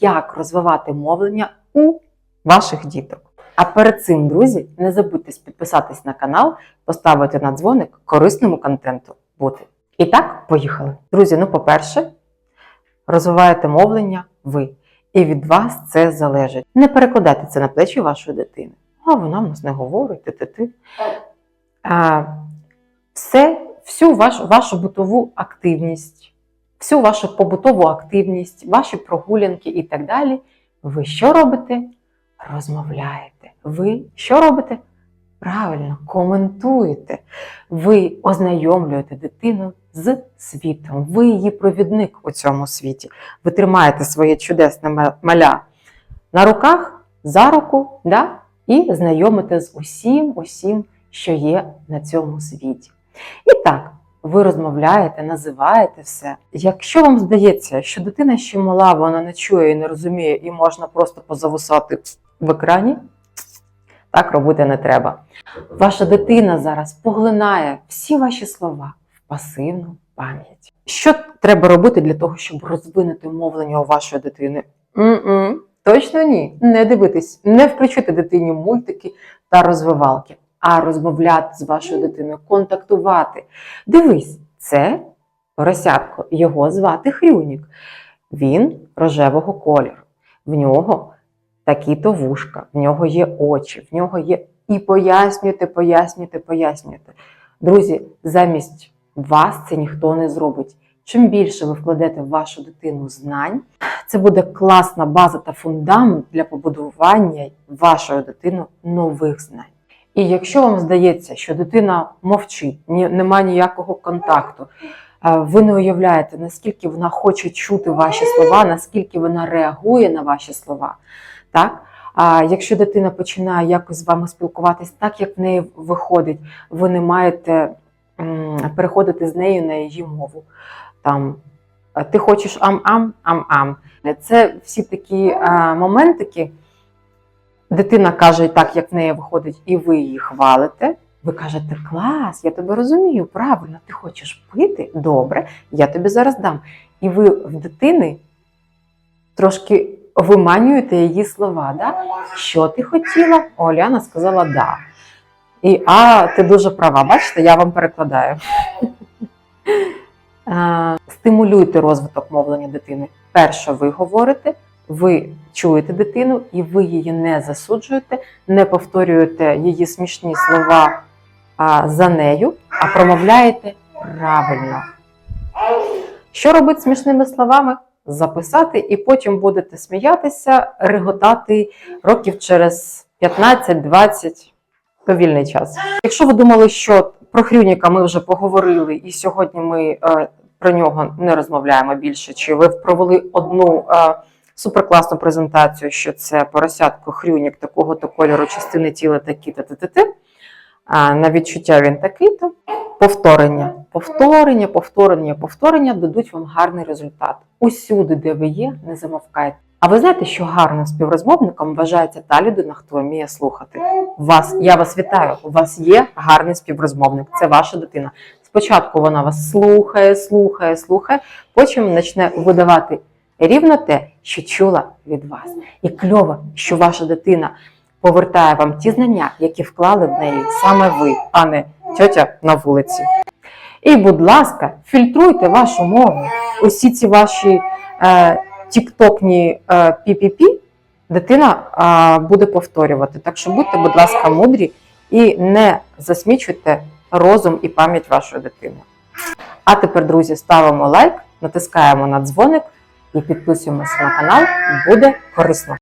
як розвивати мовлення у ваших діток. А перед цим, друзі, не забудьте підписатись на канал, поставити на дзвоник корисному контенту бути. І так, поїхали. Друзі, ну, по-перше, розвиваєте мовлення ви. І від вас це залежить. Не перекладайте це на плечі вашої дитини. А вона в нас не говорить, ти-ти-ти. Все, всю вашу, вашу бутову активність, всю вашу побутову активність, ваші прогулянки і так далі. Ви що робите? Розмовляєте. Ви що робите? Правильно, коментуєте. Ви ознайомлюєте дитину з світом. Ви її провідник у цьому світі. Ви тримаєте своє чудесне маля на руках, за руку, да? і знайомите з усім, усім, що є на цьому світі. І так, ви розмовляєте, називаєте все. Якщо вам здається, що дитина ще мала, вона не чує і не розуміє, і можна просто позависати в екрані, так робити не треба. Ваша дитина зараз поглинає всі ваші слова в пасивну пам'ять. Що треба робити для того, щоб розвинути мовлення у вашої дитини? М-м, точно ні. Не дивитись, не включити дитині мультики та розвивалки, а розмовляти з вашою дитиною, контактувати. Дивись, це поросятко, його звати Хрюнік. Він рожевого кольору. В нього такі-то вушка, в нього є очі, в нього є. І пояснюєте, пояснюєте, пояснюєте. Друзі, замість вас це ніхто не зробить. Чим більше ви вкладете в вашу дитину знань, це буде класна база та фундамент для побудування вашою дитиною нових знань. І якщо вам здається, що дитина мовчить, немає ніякого контакту, е, ви не уявляєте, наскільки вона хоче чути ваші слова, наскільки вона реагує на ваші слова. Так? А якщо дитина починає якось з вами спілкуватись так, як в неї виходить, ви не маєте переходити з нею на її мову. Там, ти хочеш ам-ам, ам-ам. Це всі такі е, моментики. Дитина каже так, як в неї виходить, і ви її хвалите. Ви кажете, клас, я тебе розумію, правильно, ти хочеш пити? Добре, я тобі зараз дам. І ви в дитини трошки виманюєте її слова. Да? Що ти хотіла? Оляна сказала да. І а, ти дуже права. Бачите, я вам перекладаю. Стимулюйте розвиток мовлення дитини. Перше ви говорите, ви чуєте дитину, і ви її не засуджуєте, не повторюєте її смішні слова а, за нею, а промовляєте правильно. Що робити смішними словами? Записати, і потім будете сміятися, реготати років через 15-20 повільний час. Якщо ви думали, що про Хрюніка ми вже поговорили, і сьогодні ми е, про нього не розмовляємо більше, чи ви провели одну е, суперкласну презентацію, що це поросятко Хрюнік такого-то кольору, частини тіла такі-то, на відчуття він такий-то. Повторення, повторення, повторення, повторення дадуть вам гарний результат. Усюди, де ви є, не замовкайте. А ви знаєте, що гарним співрозмовником вважається та людина, хто вміє слухати? Вас, я вас вітаю. У вас є гарний співрозмовник. Це ваша дитина. Спочатку вона вас слухає, слухає, слухає, потім почне видавати рівно те, що чула від вас. І кльово, що ваша дитина повертає вам ті знання, які вклали в неї саме ви, а не тьотя на вулиці. І, будь ласка, фільтруйте вашу мову. Усі ці ваші е, тіктокні е, пі-пі-пі дитина е, буде повторювати. Так що будьте, будь ласка, мудрі і не засмічуйте розум і пам'ять вашої дитини. А тепер, друзі, ставимо лайк, натискаємо на дзвоник і підписуємося на канал. Буде корисно.